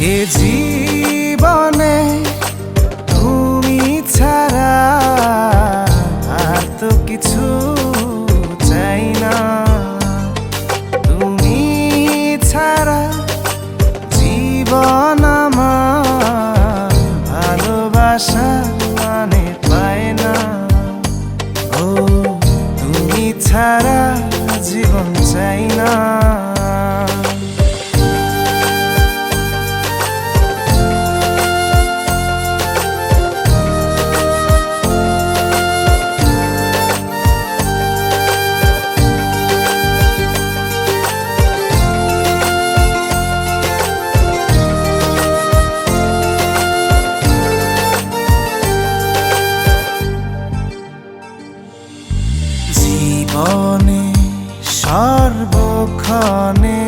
এ জীবনে তুমি ছাড়া আর তো কিছু চাই না। তুমি ছাড়া জীবন আমার ভালোবাসা মানে পায় না। ও, তুমি ছাড়া জীবন চাই না। ক্ষণে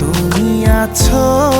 তুমি আছো?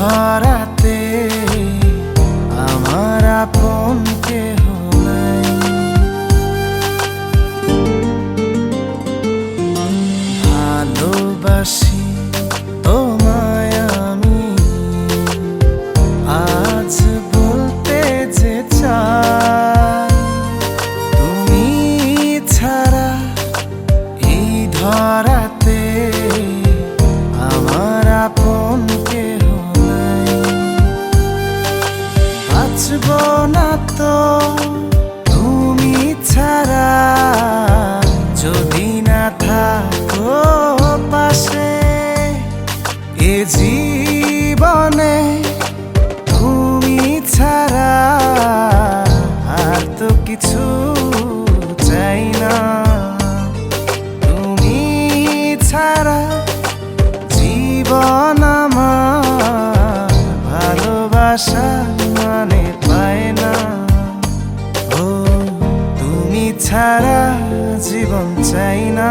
সারা ছাড়া জীবন চাই না।